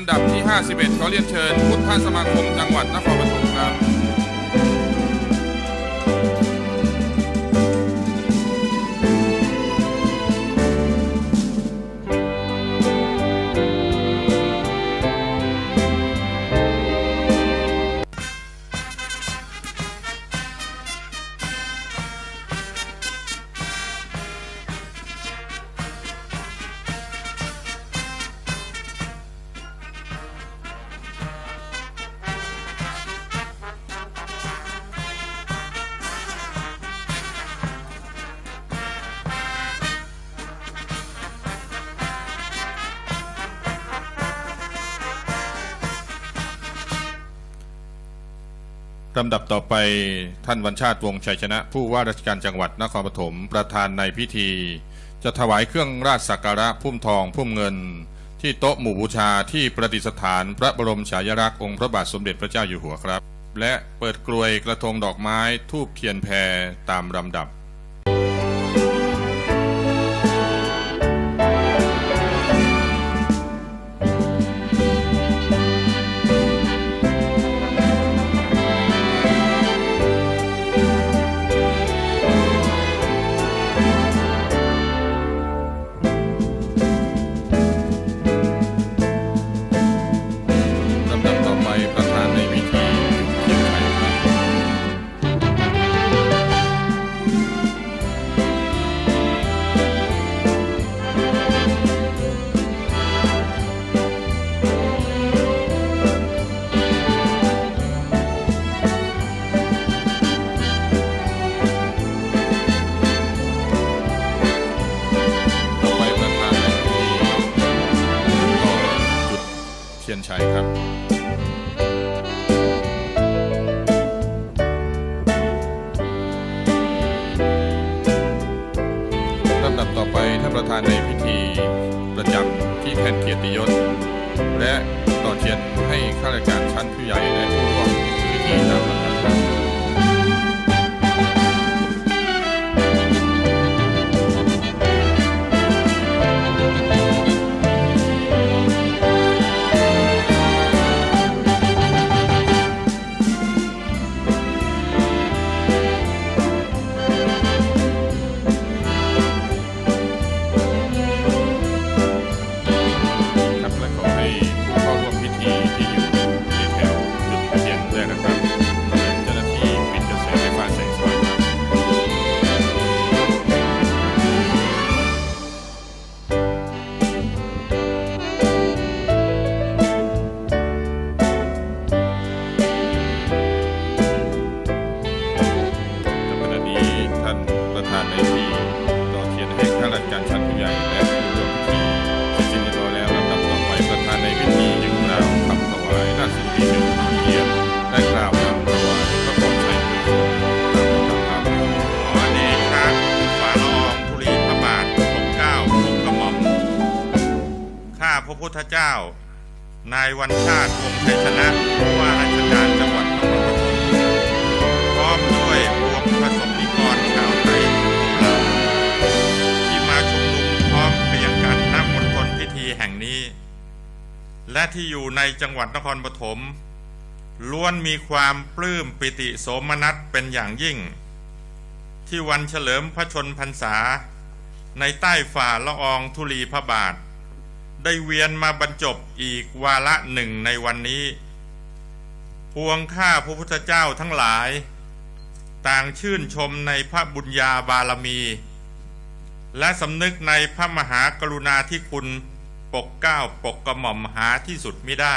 ำดับที่ 51 ขอเรียนเชิญ พุทธสมาคมจังหวัดนครปฐมครับ ลำดับต่อไปท่านวันชาติวงชัยชนะ ผู้ว่าราชการจังหวัดนครปฐมประธานในพิธี จะถวายเครื่องราชสักการะพุ่มทองพุ่มเงิน ที่โต๊ะหมู่บูชาที่ประดิษฐานพระบรมฉายาลักษณ์องค์พระบาทสมเด็จพระเจ้าอยู่หัวครับ และเปิดกลวยกระทงดอกไม้ทูบเทียนแพรตามลำดับ ชัยครับลำดับต่อไปท่านประธานในพิธีประจำที่แทนเกียรติยศ และต่อเทียนให้ข้าราชการชั้นผู้ใหญ่และผู้ร่วมพิธีตามลำดับ 9 นายวันชาติวงชัยชนะผู้ว่าราชการจังหวัดนครปฐมพร้อมด้วยรวมผสมนิกรชาวไทยเรา ที่มาชุมนุมพร้อมเพียงกันณมณฑลพิธีแห่งนี้ และที่อยู่ในจังหวัดนครปฐมล้วนมีความปลื้มปิติโสมนัสเป็นอย่างยิ่ง ที่วันเฉลิมพระชนพรรษา ในใต้ฝ่าละอองธุลีพระบาท ได้เวียนมาบรรจบอีกวาระหนึ่งในวันนี้ พวงข้าพระพุทธเจ้าทั้งหลาย ต่างชื่นชมในพระบุญญาบารมี และสำนึกในพระมหากรุณาธิคุณปกเก้าปกกระหม่อมหาที่สุดไมิได้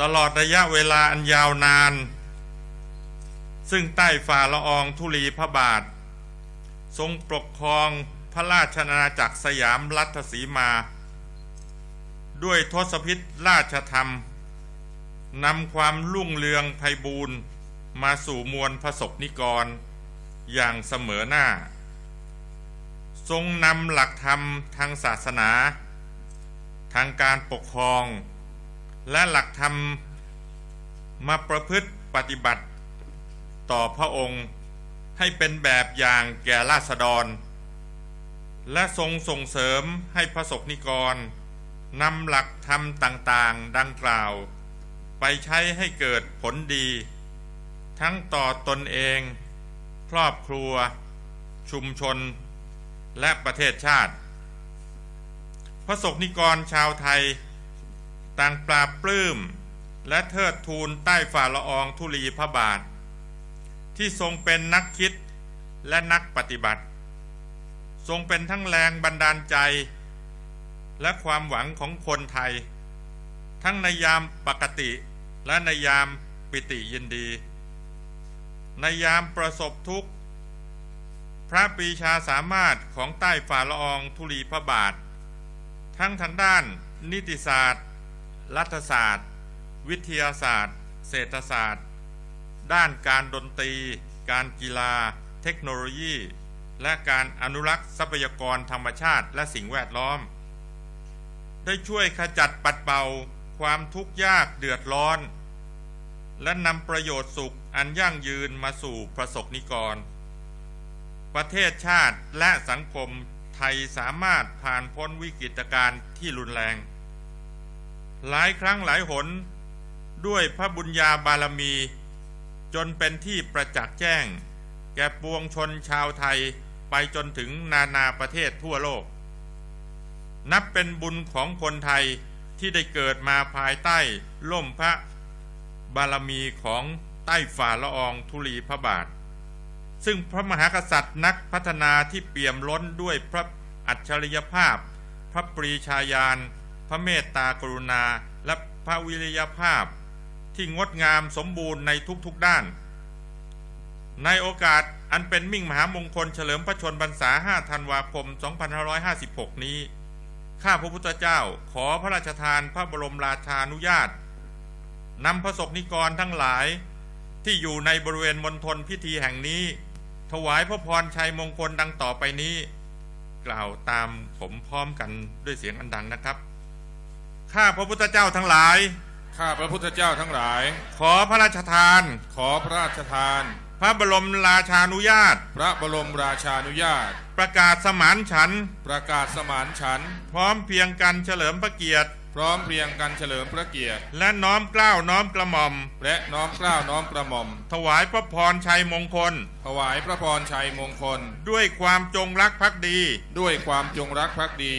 ตลอดระยะเวลาอันยาวนาน ซึ่งใต้ฝ่าละอองธุลีพระบาท ทรงปกครองพระราชอาณาจักรสยามรัฐสีมา ด้วยทศพิษราชธรรมนำความรุ่งเรืองไพบูรณ์มาสู่มวลพระสบนิกร อย่างเสมอหน้า ทรงนำหลักธรรมทางศาสนา ทางการปกครอง และหลักธรรมมาประพฤติปฏิบัติต่อพระองค์ให้เป็นแบบอย่างแก่ราษฎร และทรงส่งเสริมให้พระสงฆ์นิกร นำหลักธรรมต่างๆ ดังกล่าว ไปใช้ให้เกิดผลดี ทั้งต่อตนเอง ครอบครัว ชุมชน และประเทศชาติ พระสงฆ์นิกรชาวไทย ต่างปราบปลื้ม และเทิดทูนใต้ฝ่าละอองธุลีพระบาท ที่ทรงเป็นนักคิดและนักปฏิบัติ ทรงเป็นทั้งแรงบันดาลใจ และความหวังของคนไทย ทั้งในยามปกติ และในยามปิติยินดี ในยามประสบทุกข์ พระปีชาสามารถของใต้ฝ่าละอองธุลีพระบาท ทั้งทางด้านนิติศาสตร์ รัฐศาสตร์ วิทยาศาสตร์ เศรษฐศาสตร์ ด้านการดนตรี การกีฬา เทคโนโลยี และการอนุรักษ์ทรัพยากรธรรมชาติและสิ่งแวดล้อม ได้ช่วยขจัดปัดเป่าความทุกข์ยากเดือดร้อน และนำประโยชน์สุขอันยั่งยืนมาสู่ประสบนิกร ประเทศชาติและสังคมไทยสามารถผ่านพ้นวิกฤตการณ์ที่รุนแรง หลายครั้งหลายหน ด้วยพระบุญญาบารมี จนเป็นที่ประจักษ์แจ้ง แก่ปวงชนชาวไทยไปจนถึงนานาประเทศทั่วโลก นับเป็นบุญของคนไทยที่ได้เกิดมาภายใต้ล่มพระบารมีของใต้ฝ่าละอองธุลีพระบาท ซึ่งพระมหากษัตริย์นักพัฒนาที่เปี่ยมล้นด้วยพระอัจฉริยภาพ พระปรีชาญาณพระเมตตากรุณาและพระวิริยภาพ ที่งดงามสมบูรณ์ในทุกๆด้าน ในโอกาสอันเป็นมิ่งมหามงคลเฉลิมพระชนมพรรษา 5 ธันวาคม 2556 นี้ ข้าพระพุทธเจ้าขอพระราชทานพระบรมราชานุญาตนำพระสกนิกรทั้งหลายที่อยู่ในบริเวณมณฑลพิธีแห่งนี้ ถวายพระพรชัยมงคลดังต่อไปนี้ กล่าวตามผมพร้อมกันด้วยเสียงอันดังนะครับ ข้าพระพุทธเจ้าทั้งหลาย ข้าพระพุทธเจ้าทั้งหลาย ขอพระราชทาน ขอพระราชทานพ ระบรมราชานุญาต พระบรมราชานุญาต ประกาศสมานฉันท์ประกาศสมานฉันท์พร้อมเพรียงกันเฉลิมพระเกียรติ พร้อมเพรียงกันเฉลิมพระเกียรติ และน้อมเกล้าวน้อมกระหม่อม และน้อมเกล้าวน้อมกระหม่อม ถวายพระพรชัยมงคล ถวายพระพรชัยมงคล ด้วยความจงรักภักดี ด้วยความจงรักภักดี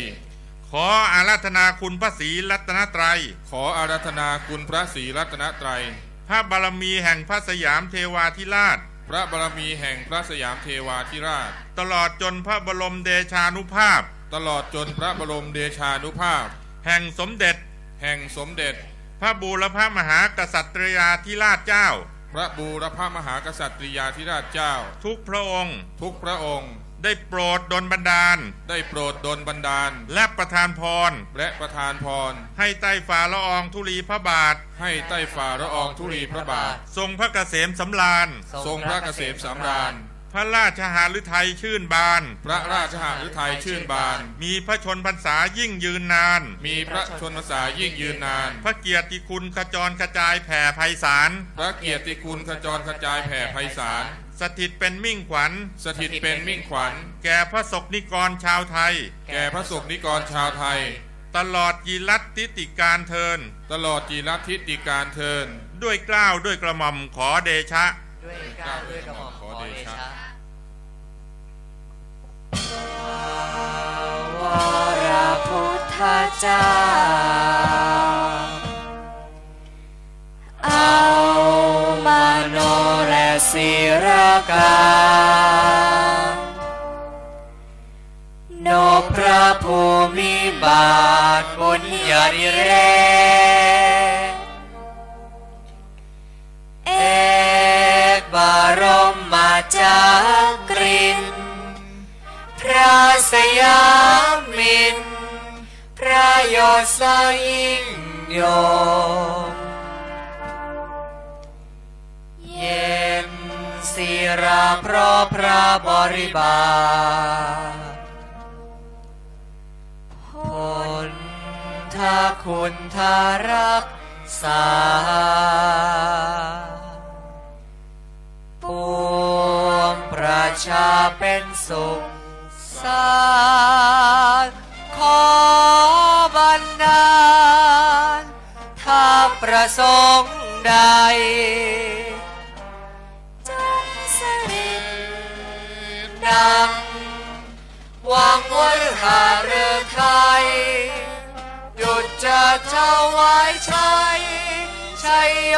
ขออาราธนาคุณพระศรีรัตนตรัย ขออารัธนาคุณพระศรีรัตนตรัย พระบารมีแห่งพระสยามเทวาธิราช พระบารมีแห่งพระสยามเทวาธิราช ตลอดจนพระบรมเดชานุภาพ ตลอดจนพระบรมเดชานุภาพ แห่งสมเด็จ แห่งสมเด็จ พระบูรพมหากษัตริยาธิราชเจ้า พระบูรพมหากษัตริยาธิราชเจ้า ทุกพระองค์ ทุกพระองค์ ได้โปรดดลบันดาล ได้โปรดดลบันดาล และประทานพร และประทานพร ให้ใต้ฝ่าละอองธุลีพระบาท ให้ใต้ฝ่าละอองธุลีพระบาท ทรงพระเกษมสำราญ ทรงพระเกษมสำราญ พระราชหฤทัยชื่นบาน พระราชหฤทัยชื่นบาน มีพระชนพรรษายิ่งยืนนาน มีพระชนมษายิ่งยืนนาน พระเกียรติคุณขจรกระจายแผ่ไพศาล พระเกียรติคุณขจรกระจายแผ่ไพศาล สถิตเป็นมิ่งขวัญ สถิตเป็นมิ่งขวัญ แก่พระศกนิกรชาวไทย แก่พระสงฆ์นิกรชาวไทย ตลอดยีรัตติติการเทิน ตลอดจีรทิศดิการเทิน ด้วยเกล้าวด้วยกระหม่อมขอเดชะ ด้วยเกล้าวด้วยกระหม่อมขอเดชะวรพุทธเจ้าเอา ศิรกา โนพระภูมิบาทบุญญาณิเร เอกบรมมาจากริน พระสยามมิน พระโยศยิ่งย ศิราเพราะพระบริบาลผลทาคุณทารักษาปวงประชาเป็นสุขสารขอบันดาถ้าประสงค์ใด ดังหวังวันหาเรือไทยหยุดจะถวายชัยชัยโย